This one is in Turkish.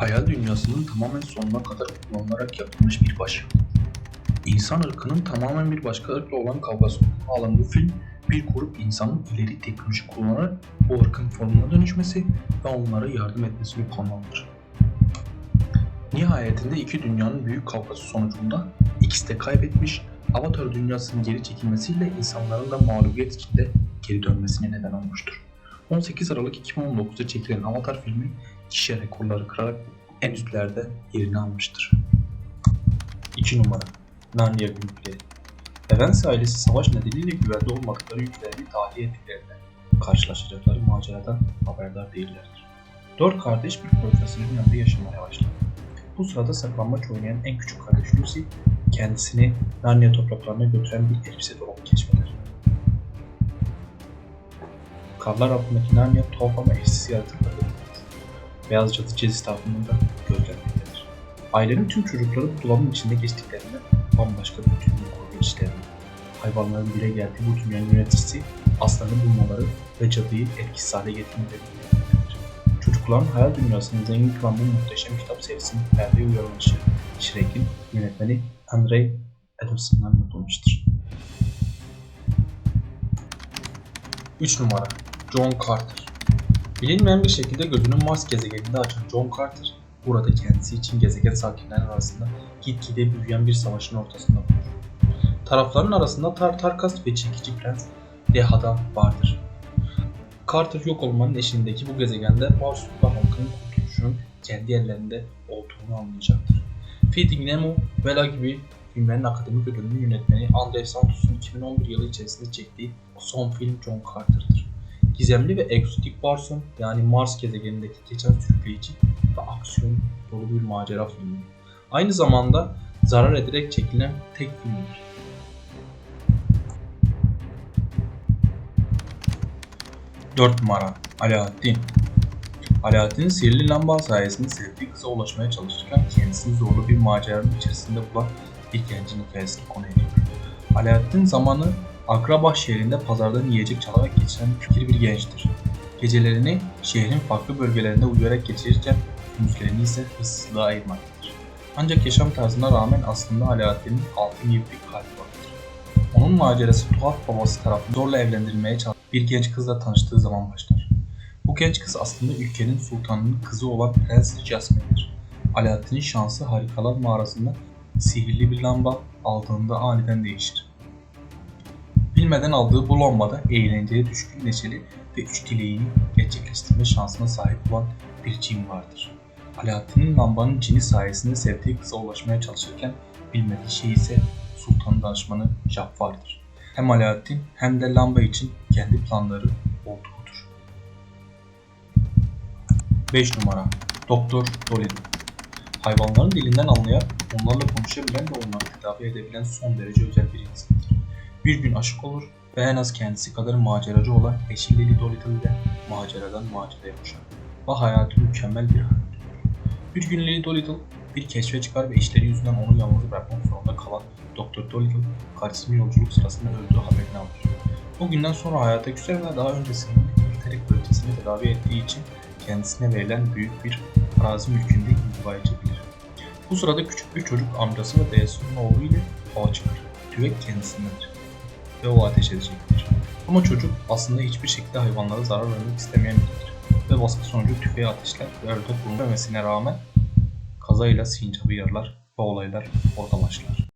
hayal dünyasının tamamen sonuna kadar kullanılarak yapılmış bir başyapıt. İnsan ırkının tamamen bir başka ırkla olan kavgası alan bu film, bir grup insanın ileri teknoloji kullanarak o ırkın formuna dönüşmesi ve onlara yardım etmesini konu. Nihayetinde iki dünyanın büyük kavgası sonucunda ikisi de kaybetmiş, Avatar dünyasının geri çekilmesiyle insanların da mağlubiyet içinde geri dönmesine neden olmuştur. 18 Aralık 2019'da çekilen Avatar filmi kişi rekorları kırarak en üstlerde yerini almıştır. 2 numara Narnia Büyükleri Evans ailesi savaş nedeniyle güvende olmadıkları ülkelerini tahliye ettiklerinde karşılaşacakları maceradan haberdar değillerdir. Dört kardeş bir profesörün yanında yaşamaya başlar. Bu sırada saklambaç oynayan en küçük kardeş Lucy kendisini Narnia topraklarına götüren bir elbise dolabı keşfeder. Karlar altındaki Narnia tuhaf ama eşsiz yaratıklarla Beyaz cadı Ceziz tarafından da gözlenmektedir. Ailenin tüm çocukları dolabın içinde geçtiklerinde bambaşka bir dünya kurgu. Hayvanların dile geldiği bu dünyanın yöneticisi aslanı bulmaları ve cadıyı etkisiz hale getirmeleri. Çocukların hayal dünyasını zengin kılan bu muhteşem kitap serisinin perdeye uyarlanışı Shrek'in yönetmeni Andrei Adamson'dan yapılmıştır. 3 numara John Carter Bilinmeyen bir şekilde gözünü Mars gezegeninde açan John Carter, burada kendisi için gezegen sakinleri arasında gitgide büyüyen bir savaşın ortasında bulunur. Tarafların arasında Tar Tarkas ve çekici prens Dehada vardır. Carter yok olmanın eşiğindeki bu gezegende Marsup'ta halkın kurtuluşunun kendi ellerinde olduğunu anlayacaktır. Finding Nemo, Vela gibi filmlerin akademik ödülünü yönetmeni Andrei Santos'un 2011 yılı içerisinde çektiği son film John Carter'dır. Gizemli ve egzotik Barson yani Mars gezegenindeki geçen sürükleyici ve aksiyon dolu bir macera filmi. Aynı zamanda zarar ederek çekilen tek filmdir. Dört numara Alaaddin Alaaddin sihirli lamba sayesinde sevdiği kıza ulaşmaya çalışırken kendisini zorlu bir maceranın içerisinde bulan bir gencin hikayesini konu ediyor. Alaaddin zamanı Akrabah şehrinde pazardan yiyecek çalarak geçiren fikir bir gençtir. Gecelerini şehrin farklı bölgelerinde uyuyarak geçirirken gündüzlerini ise hırsızlığa ayırmaktadır. Ancak yaşam tarzına rağmen aslında Alaaddin'in altın gibi bir kalbi vardır. Onun macerası tuhaf babası tarafından zorla evlendirilmeye çalışan bir genç kızla tanıştığı zaman başlar. Bu genç kız aslında ülkenin sultanının kızı olan Prens Jasmine'dir. Alaaddin'in şansı harikalar mağarasında sihirli bir lamba aldığında aniden değişir. Bilmeden aldığı bu lambada eğlenceye düşkün neşeli ve üç dileğini gerçekleştirme şansına sahip olan bir cin vardır. Alaaddin'in lambanın cini sayesinde sevdiği kıza ulaşmaya çalışırken bilmediği şey ise sultanın danışmanı Jaffar'dır. Hem Alaaddin hem de lamba için kendi planları olduğudur. 5 numara Doktor Dolittle Hayvanların dilinden anlayan, onlarla konuşabilen ve onları tedavi edebilen son derece özel bir insandır. Bir gün aşık olur ve en az kendisi kadar maceracı olan eşi Lily Dolittle ile maceradan maceraya koşar. Ve hayatı mükemmel bir dönüyor. Bir gün Lily Dolittle bir keşfe çıkar ve işleri yüzünden onu yalnız bırakmak zorunda kalan Dr. Dolittle karısının yolculuk sırasında öldüğü haberini alır. O günden sonra hayata küser ve daha öncesinde İngiltere kraliçesini tedavi ettiği için kendisine verilen büyük bir arazi mülkünde inzivaya çekilir. Bu sırada küçük bir çocuk amcası ve dayısının oğlu ile hava çıkar. Tüvek kendisindendir ve o ateş edecektir. Ama çocuk aslında hiçbir şekilde hayvanlara zarar vermek istemeyen biridir ve baskı sonucu tüfeği ateşler ve ördek bulunmamesine rağmen kazayla sincabı yarlar ve olaylar orada başlar.